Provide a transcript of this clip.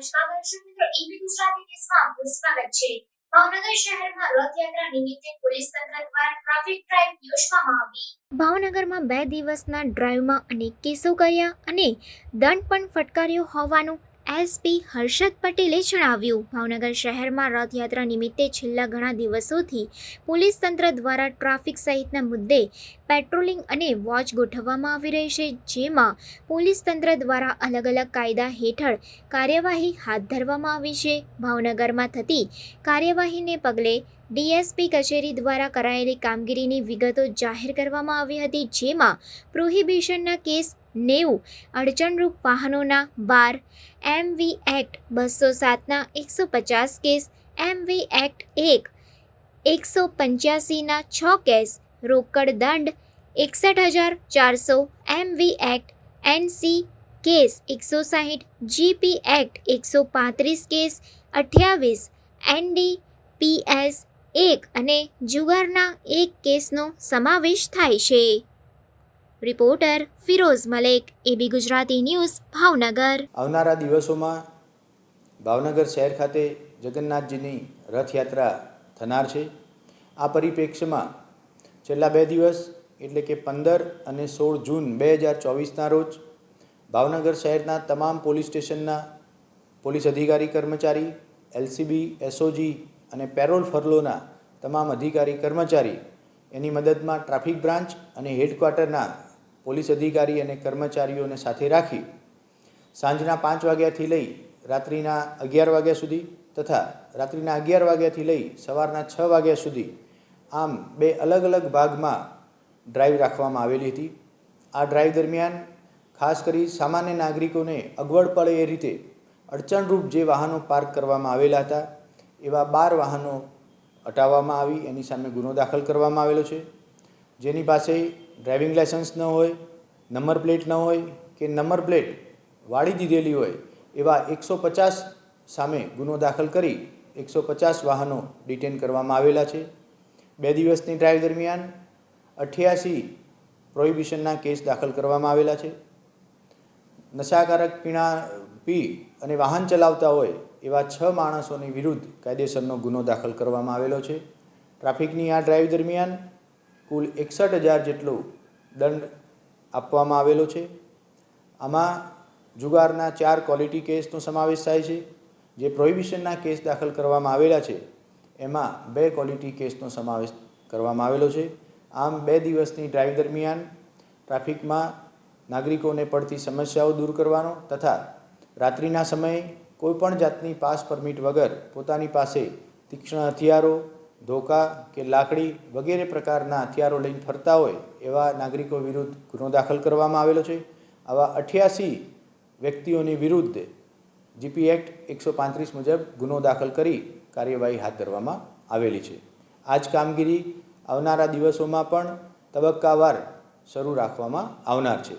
નમસ્કાર મિત્રો એબી ગુજરાતી ન્યૂઝમાં આપનું સ્વાગત ભાવનગર શહેરમાં રથયાત્રા નિમિત્તે પોલીસ તંત્ર દ્વારા ટ્રાફિક ડ્રાઈવ યોજવામાં આવી. ભાવનગરમાં બે દિવસના ડ્રાઈવમાં અનેક કેસો કર્યા અને દંડ પણ ફટકાર્યો હોવાનું એસપી હર્ષદ પટેલે જણાવ્યું, ભાવનગર શહેરમાં રથયાત્રા નિમિત્તે છેલ્લા ઘણા દિવસોથી પોલીસ તંત્ર દ્વારા ટ્રાફિક સહિતના મુદ્દે પેટ્રોલિંગ અને વોચ ગોઠવવામાં આવી રહી છે, જેમાં પોલીસ તંત્ર દ્વારા અલગ અલગ કાયદા હેઠળ કાર્યવાહી હાથ ધરવામાં આવી છે. ભાવનગરમાં થતી કાર્યવાહીને પગલે ડીએસપી કચેરી દ્વારા કરાયેલી કામગીરીની વિગતો જાહેર કરવામાં આવી હતી, જેમાં પ્રોહિબિશનના કેસ નેવું અડચણરૂપ વાહનોના બાર એમવી એક્ટ બસો સાતના એકસો પચાસ કેસ, એમવી એક્ટ એક એકસો પંચ્યાસીના છ કેસ, રોકડ દંડ એકસઠ હજાર ચારસો, એમવી એક્ટ એનસી કેસ એકસો સાહીઠ, જીપી એક્ટ એકસો પાંત્રીસ કેસ, અઠ્યાવીસ એનડી પીએસ એક અને જુગારના એક કેસનો સમાવેશ થાય છે. Reporter Firoz Malek, AB Gujarati news, Bhavnagar. આવનારા દિવસોમાં ભાવનગર શહેર ખાતે જગન્નાથજીની રથયાત્રા થનાર છે. આ પરિપ્રેક્ષ્યમાં છેલ્લા બે દિવસ, એટલે કે પંદર અને સોળ જૂન બે હજાર ચોવીસના રોજ, ભાવનગર શહેરના તમામ પોલીસ સ્ટેશનના પોલીસ અધિકારી કર્મચારી, એલસીબી, એસઓજી અને પેરોલ ફરલોના તમામ અધિકારી કર્મચારી એની મદદમાં ટ્રાફિક બ્રાન્ચ અને હેડક્વાર્ટરના પોલીસ અધિકારી અને કર્મચારીઓને સાથે રાખી સાંજના પાંચ વાગ્યાથી લઈ રાત્રિના અગિયાર વાગ્યા સુધી તથા રાત્રિના અગિયાર વાગ્યાથી લઈ સવારના છ વાગ્યા સુધી આમ બે અલગ અલગ ભાગમાં ડ્રાઈવ રાખવામાં આવેલી હતી. આ ડ્રાઈવ દરમિયાન ખાસ કરી સામાન્ય નાગરિકોને અગવડ પડે એ રીતે અડચણરૂપ જે વાહનો પાર્ક કરવામાં આવેલા હતા, એવા બાર વાહનો હટાવવામાં આવી, એની સામે ગુનો દાખલ કરવામાં આવેલો છે. જેની પાસે ડ્રાઇવિંગ લાઇસન્સ ન હોય, નંબર પ્લેટ ન હોય કે નંબર પ્લેટ વાળી દીધેલી હોય, એવા એકસો પચાસ સામે ગુનો દાખલ કરી એકસો પચાસ વાહનો ડિટેન કરવામાં આવેલા છે. બે દિવસની ડ્રાઈવ દરમિયાન અઠ્યાસી પ્રોહિબિશનના કેસ દાખલ કરવામાં આવેલા છે. નશાકારક પીણા, પી અને વાહન ચલાવતા હોય એવા છ માણસોની વિરુદ્ધ કાયદેસરનો ગુનો દાખલ કરવામાં આવેલો છે. ટ્રાફિકની આ ડ્રાઈવ દરમિયાન કુલ એકસઠ હજાર જેટલો દંડ આપવામાં આવેલો છે. આમાં જુગારના ચાર ક્વોલિટી કેસનો સમાવેશ થાય છે. જે પ્રોહિબિશનના કેસ દાખલ કરવામાં આવેલા છે, એમાં બે ક્વોલિટી કેસનો સમાવેશ કરવામાં આવેલો છે. આમ બે દિવસની ડ્રાઈવ દરમિયાન ટ્રાફિકમાં નાગરિકોને પડતી સમસ્યાઓ દૂર કરવાનો તથા રાત્રિના સમયે કોઈપણ જાતની પાસ પરમિટ વગર પોતાની પાસે તીક્ષ્ણ હથિયારો ધોકા કે લાકડી વગેરે પ્રકારના હથિયારો લઈને ફરતા હોય એવા નાગરિકો વિરુદ્ધ ગુનો દાખલ કરવામાં આવેલો છે. આવા અઠ્યાસી વ્યક્તિઓની વિરુદ્ધ જીપી એક્ટ એકસો પાંત્રીસ મુજબ ગુનો દાખલ કરી કાર્યવાહી હાથ ધરવામાં આવેલી છે. આ જ કામગીરી આવનારા દિવસોમાં પણ તબક્કાવાર શરૂ રાખવામાં આવનાર છે.